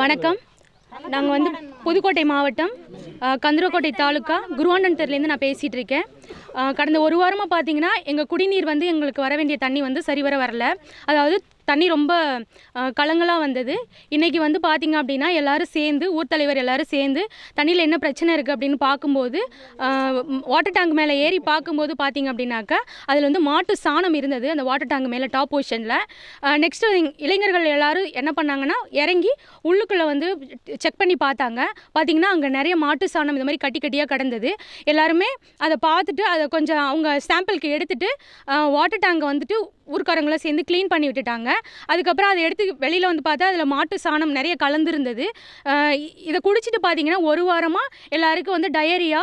வணக்கம். நாங்கள் வந்து புதுக்கோட்டை மாவட்டம் கந்தரக்கோட்டை தாலுக்கா குருவாண்டன்டர்லேருந்து நான் பேசிகிட்டு இருக்கேன். கடந்த ஒரு வாரமாக பார்த்தீங்கன்னா எங்கள் குடிநீர் வந்து எங்களுக்கு வர வேண்டிய தண்ணி வந்து சரிவர வரல. அதாவது தண்ணி ரொம்ப கலங்களாக வந்தது. இன்றைக்கி வந்து பார்த்திங்க அப்படின்னா எல்லாரும் சேர்ந்து ஊர் தலைவர் எல்லோரும் சேர்ந்து தண்ணியில் என்ன பிரச்சனை இருக்குது அப்படின்னு பார்க்கும்போது வாட்டர் டேங்க் மேலே ஏறி பார்க்கும்போது பார்த்திங்க அப்படின்னாக்கா அதில் வந்து மாட்டு சாணம் இருந்தது அந்த வாட்டர் டேங்க் மேலே டாப் பொசிஷனில் நெக்ஸ்ட்டு இளைஞர்கள் எல்லாரும் என்ன பண்ணாங்கன்னா இறங்கி உள்ளுக்குள்ளே வந்து செக் பண்ணி பார்த்தாங்க. பார்த்திங்கன்னா அங்கே நிறைய மாட்டு சாணம் இந்த மாதிரி கட்டி கட்டியாக கிடந்தது. எல்லாருமே அதை பார்த்துட்டு அதை கொஞ்சம் அவங்க சாம்பிளுக்கு எடுத்துகிட்டு வாட்டர் டேங்கை வந்துட்டு ஊர்க்காரங்களாம் சேர்ந்து க்ளீன் பண்ணி விட்டுட்டாங்க. அதுக்கப்புறம் அதை எடுத்து வெளியில் வந்து பார்த்தா அதில் மாட்டு சாணம் நிறைய கலந்துருந்தது. இதை குடிச்சிட்டு பார்த்தீங்கன்னா ஒரு வாரமாக எல்லாருக்கும் வந்து டயரியா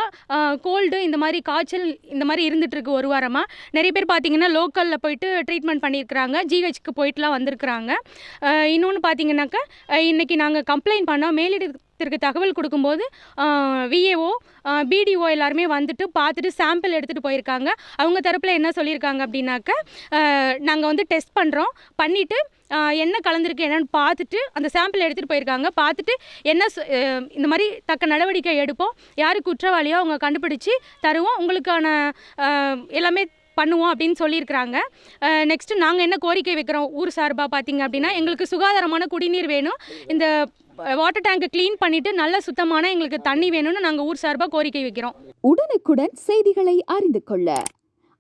கோல்டு இந்த மாதிரி காய்ச்சல் இந்த மாதிரி இருந்துகிட்ருக்கு ஒரு வாரமாக நிறைய பேர் பார்த்தீங்கன்னா லோக்கலில் போயிட்டு ட்ரீட்மெண்ட் பண்ணியிருக்கிறாங்க. ஜிஹெச்க்கு போயிட்டுலாம் வந்திருக்கிறாங்க. இன்னொன்று பார்த்தீங்கன்னாக்கா இன்றைக்கி நாங்கள் கம்ப்ளைண்ட் பண்ணோம். மேலிடத்திற்கு தகவல் கொடுக்கும்போது விஏஓ பிடிஓ எல்லாருமே வந்துட்டு பார்த்துட்டு சாம்பிள் எடுத்துகிட்டு போயிருக்காங்க. அவங்க தரப்பில் என்ன சொல்லியிருக்காங்க அப்படின்னாக்க நாங்கள் வந்து டெஸ்ட் பண்ணுறோம் பண்ணிவிட்டு என்ன கலந்துருக்கு என்னென்னு பார்த்துட்டு அந்த சாம்பிள் எடுத்துகிட்டு போயிருக்காங்க. பார்த்துட்டு என்ன சொ- இந்த மாதிரி தக்க நடவடிக்கை எடுப்போம். யார் குற்றவாளியோ அவங்க கண்டுபிடிச்சி தருவோம். உங்களுக்கான எல்லாமே பண்ணுவோம் அப்படின்னு சொல்லியிருக்கிறாங்க. நெக்ஸ்ட்டு நாங்கள் என்ன கோரிக்கை வைக்கிறோம் ஊர் சார்பாக பார்த்தீங்க அப்படின்னா எங்களுக்கு சுகாதாரமான குடிநீர் வேணும். இந்த வாட்டர் டேங்கை க்ளீன் பண்ணிவிட்டு நல்ல சுத்தமான எங்களுக்கு தண்ணி வேணும்னு நாங்கள் ஊர் சார்பாக கோரிக்கை வைக்கிறோம். உடனுக்குடன் செய்திகளை அறிந்து கொள்ள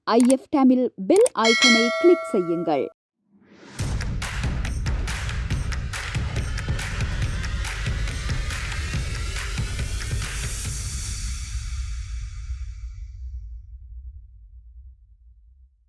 ஐஎஃப் டேமில் பெல் ஐக்கனை கிளிக் செய்யுங்கள்.